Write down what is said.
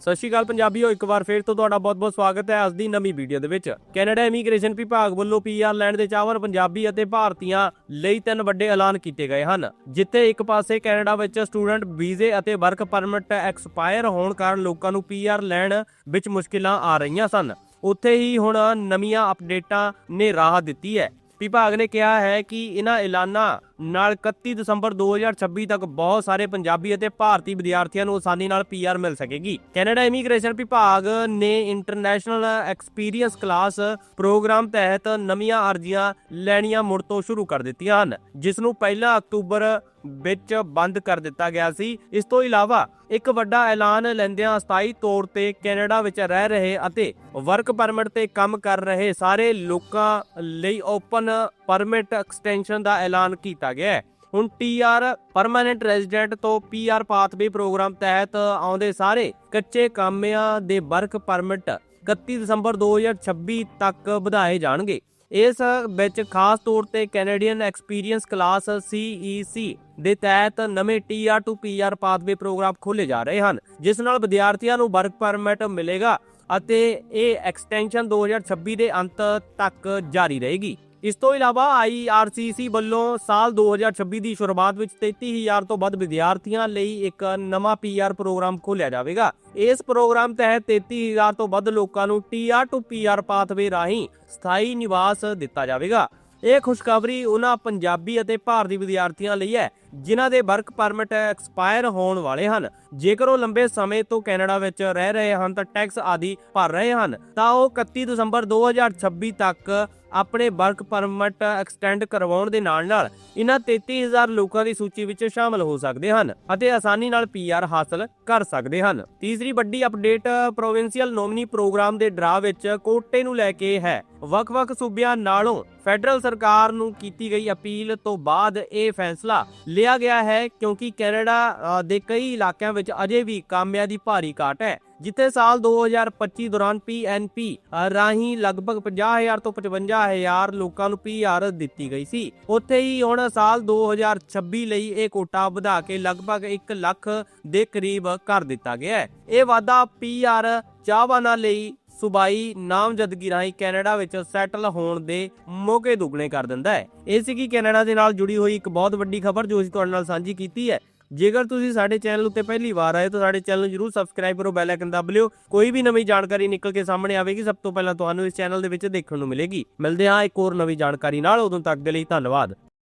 ਸਤਿ ਸ਼੍ਰੀ ਅਕਾਲ ਪੰਜਾਬੀਓ, ਇੱਕ ਵਾਰ ਫੇਰ ਤੋਂ ਤੁਹਾਡਾ ਬਹੁਤ-ਬਹੁਤ ਸਵਾਗਤ ਹੈ ਅੱਜ ਦੀ ਨਵੀਂ ਵੀਡੀਓ ਦੇ ਵਿੱਚ। ਕੈਨੇਡਾ ਇਮੀਗ੍ਰੇਸ਼ਨ ਵਿਭਾਗ ਵੱਲੋਂ ਪੀਆਰ ਲੈਣ ਦੇ ਚਾਹਵਾਨ ਪੰਜਾਬੀ ਅਤੇ ਭਾਰਤੀਆਂ ਲਈ ਤਿੰਨ ਵੱਡੇ ਐਲਾਨ ਕੀਤੇ ਗਏ ਹਨ, ਜਿੱਥੇ ਇੱਕ ਪਾਸੇ ਕੈਨੇਡਾ ਵਿੱਚ ਸਟੂਡੈਂਟ ਵੀਜ਼ੇ ਅਤੇ ਵਰਕ ਪਰਮਿਟ ਐਕਸਪਾਇਰ ਹੋਣ ਕਾਰਨ ਲੋਕਾਂ ਨੂੰ ਪੀਆਰ ਲੈਣ ਵਿੱਚ ਮੁਸ਼ਕਿਲਾਂ ਆ ਰਹੀਆਂ ਸਨ। ਉੱਥੇ ਹੀ ਹੁਣ ਨਵੀਆਂ ਅਪਡੇਟਾਂ ਨੇ ਰਾਹ ਦਿੱਤੀ ਹੈ। ਵਿਭਾਗ ਨੇ ਕਿਹਾ ਹੈ ਕਿ ਇਹਨਾਂ ਐਲਾਨਾਂ ਨਾਲ 31 ਦਸੰਬਰ 2026 ਤੱਕ ਬਹੁਤ ਸਾਰੇ ਪੰਜਾਬੀ ਅਤੇ ਭਾਰਤੀ ਵਿਦਿਆਰਥੀਆਂ ਨੂੰ ਆਸਾਨੀ ਨਾਲ ਪੀਆਰ ਮਿਲ ਸਕੇਗੀ। ਕੈਨੇਡਾ ਇਮੀਗ੍ਰੇਸ਼ਨ ਵਿਭਾਗ ਨੇ ਇੰਟਰਨੈਸ਼ਨਲ ਐਕਸਪੀਰੀਅੰਸ ਕਲਾਸ ਪ੍ਰੋਗਰਾਮ ਤਹਿਤ ਨਵੀਆਂ ਅਰਜ਼ੀਆਂ ਲੈਣੀਆਂ ਮੁੜ ਤੋਂ ਸ਼ੁਰੂ ਕਰ ਦਿੱਤੀਆਂ ਹਨ, ਜਿਸ ਨੂੰ ਪਹਿਲਾ ਅਕਤੂਬਰ ਵਿੱਚ ਬੰਦ ਕਰ ਦਿੱਤਾ ਗਿਆ ਸੀ। ਇਸ ਤੋਂ ਇਲਾਵਾ ਇੱਕ ਵੱਡਾ ਐਲਾਨ ਲੈਂਦਿਆਂ ਸਥਾਈ ਤੌਰ ਤੇ ਕੈਨੇਡਾ ਵਿੱਚ ਰਹਿ ਰਹੇ ਅਤੇ ਵਰਕ ਪਰਮਿਟ ਤੇ ਕੰਮ ਕਰ ਰਹੇ ਸਾਰੇ ਲੋਕਾਂ ਲਈ ਓਪਨ ਪਰਮਿਟ ਐਕਸਟੈਂਸ਼ਨ ਦਾ ਐਲਾਨ ਕੀਤਾ ਗਿਆ ਹੈ। ਹੁਣ ਟੀਆਰ ਪਰਮਾਨੈਂਟ ਰੈਜ਼ੀਡੈਂਟ ਤੋਂ ਪੀਆਰ ਪਾਥਵੇ ਪ੍ਰੋਗਰਾਮ ਤਹਿਤ ਆਉਂਦੇ ਸਾਰੇ ਕੱਚੇ ਕਾਮਿਆਂ ਦੇ ਵਰਕ ਪਰਮਿਟ 31 ਦਸੰਬਰ 2026 ਤੱਕ ਵਧਾਏ ਜਾਣਗੇ। ਇਸ ਵਿੱਚ ਖਾਸ ਤੌਰ ਤੇ ਕੈਨੇਡੀਅਨ ਐਕਸਪੀਰੀਅੰਸ ਕਲਾਸ CEC ਦੇ ਤਹਿਤ ਨਵੇਂ TR to PR pathway program ਖੋਲੇ ਜਾ ਰਹੇ ਹਨ, ਜਿਸ ਨਾਲ ਵਿਦਿਆਰਥੀਆਂ ਨੂੰ ਵਰਕ ਪਰਮਿਟ ਮਿਲੇਗਾ ਅਤੇ ਇਹ ਐਕਸਟੈਂਸ਼ਨ 2026 ਦੇ ਅੰਤ ਤੱਕ ਜਾਰੀ ਰਹੇਗੀ। ਇਸ ਤੋਂ ਇਲਾਵਾ IRCC ਵੱਲੋਂ ਸਾਲ 2026 ਦੀ ਸ਼ੁਰੂਆਤ ਵਿੱਚ 33000 ਤੋਂ ਵੱਧ ਵਿਦਿਆਰਥੀਆਂ ਲਈ ਇੱਕ ਨਵਾਂ PR ਪ੍ਰੋਗਰਾਮ ਖੋਲ੍ਹਿਆ ਜਾਵੇਗਾ। ਇਸ ਪ੍ਰੋਗਰਾਮ ਤਹਿਤ 33000 ਤੋਂ ਵੱਧ ਲੋਕਾਂ ਨੂੰ TR ਟੂ PR ਪਾਥਵੇ ਰਾਹੀਂ ਸਥਾਈ ਨਿਵਾਸ ਦਿੱਤਾ ਜਾਵੇਗਾ। ਇਹ ਖੁਸ਼ਖਬਰੀ ਉਹਨਾਂ ਪੰਜਾਬੀ ਅਤੇ ਭਾਰਤੀ ਵਿਦਿਆਰਥੀਆਂ ਲਈ ਹੈ। ਜਿਨ੍ਹਾਂ ਦੇ ਵਰਕ ਪਰਮਿਟ ਐਕਸਪਾਇਰ ਹੋਣ ਵਾਲੇ ਹਨ। ਜੇਕਰ ਉਹ ਲੰਬੇ ਸਮੇਂ ਤੋਂ ਕੈਨੇਡਾ ਵਿੱਚ ਰਹਿ ਰਹੇ ਹਨ ਤਾਂ ਟੈਕਸ ਆਦਿ ਭਰ ਰਹੇ ਹਨ, ਤਾਂ ਉਹ 31 ਦਸੰਬਰ 2026 ਤੱਕ ਆਪਣੇ ਵਰਕ ਪਰਮਿਟ ਐਕਸਟੈਂਡ ਕਰਵਾਉਣ ਦੇ ਨਾਲ ਨਾਲ ਇਹਨਾਂ 33000 ਲੋਕਾਂ ਦੀ ਸੂਚੀ ਵਿੱਚ ਸ਼ਾਮਲ ਹੋ ਸਕਦੇ ਹਨ ਅਤੇ ਆਸਾਨੀ ਨਾਲ ਪੀਆਰ ਹਾਸਲ ਕਰ ਸਕਦੇ ਹਨ। ਤੀਸਰੀ ਵੱਡੀ ਅਪਡੇਟ ਪ੍ਰੋਵਿੰਸ਼ੀਅਲ ਨੋਮਨੀ ਪ੍ਰੋਗਰਾਮ ਦੇ ਡਰਾ ਵਿੱਚ ਕੋਟੇ ਨੂੰ ਲੈ ਕੇ ਹੈ। ਵੱਖ-ਵੱਖ ਸੂਬਿਆਂ ਨਾਲੋਂ ਫੈਡਰਲ ਸਰਕਾਰ ਨੂੰ ਕੀਤੀ ਗਈ ਅਪੀਲ ਤੋਂ ਬਾਅਦ ਇਹ ਫੈਸਲਾ ਲਿਆ ਗਿਆ ਹੈ ਕਿਉਂਕਿ ਕੈਨੇਡਾ ਦੇ ਕਈ ਇਲਾਕਿਆਂ ਵਿੱਚ ਅਜੇ ਵੀ ਕਾਮਿਆਂ ਦੀ ਭਾਰੀ ਘਾਟ ਹੈ, ਜਿੱਥੇ ਸਾਲ 2025 ਦੌਰਾਨ PNP ਰਾਹੀਂ ਲਗਭਗ 50000 ਤੋਂ 55000 ਲੋਕਾਂ ਨੂੰ PR ਦਿੱਤੀ ਗਈ ਸੀ। ਉੱਥੇ ਹੀ ਹੁਣ ਸਾਲ 2026 ਲਈ ਇਹ ਕੋਟਾ ਵਧਾ ਕੇ ਲਗਭਗ 1 ਲੱਖ ਦੇ ਕਰੀਬ ਕਰ ਦਿੱਤਾ ਗਿਆ ਹੈ। ਇਹ ਵਾਧਾ PR ਚਾਹਵਾਨਾਂ ਲਈ ਸੁਬਾਈ ਨਾਮਜ਼ਦਗੀ ਰਾਹੀਂ ਕੈਨੇਡਾ ਵਿੱਚ ਸੈਟਲ ਹੋਣ ਦੇ ਮੌਕੇ ਦੁੱਗਣੇ ਕਰ ਦਿੰਦਾ ਹੈ। ਇਹ ਸੀ ਕਿ ਕੈਨੇਡਾ ਦੇ ਨਾਲ ਜੁੜੀ ਹੋਈ ਇੱਕ ਬਹੁਤ ਵੱਡੀ ਖਬਰ ਜੋ ਅਸੀਂ ਤੁਹਾਡੇ ਨਾਲ ਸਾਂਝੀ ਕੀਤੀ ਹੈ। ਜੇਕਰ ਤੁਸੀਂ ਸਾਡੇ ਚੈਨਲ ਉੱਤੇ ਪਹਿਲੀ ਵਾਰ ਆਏ ਤਾਂ ਸਾਡੇ ਚੈਨਲ ਨੂੰ ਜਰੂਰ ਸਬਸਕ੍ਰਾਈਬ ਕਰੋ, ਬੈਲ ਆਈਕਨ ਦਬ ਲਿਓ। ਕੋਈ ਵੀ ਨਵੀਂ ਜਾਣਕਾਰੀ ਨਿਕਲ ਕੇ ਸਾਹਮਣੇ ਆਵੇਗੀ, ਸਭ ਤੋਂ ਪਹਿਲਾਂ ਤੁਹਾਨੂੰ ਇਸ ਚੈਨਲ ਦੇ ਵਿੱਚ ਦੇਖਣ ਨੂੰ ਮਿਲੇਗੀ। ਮਿਲਦੇ ਹਾਂ ਇੱਕ ਹੋਰ ਨਵੀਂ ਜਾਣਕਾਰੀ ਨਾਲ। ਉਦੋਂ ਤੱਕ ਦੇ ਲਈ ਧੰਨਵਾਦ।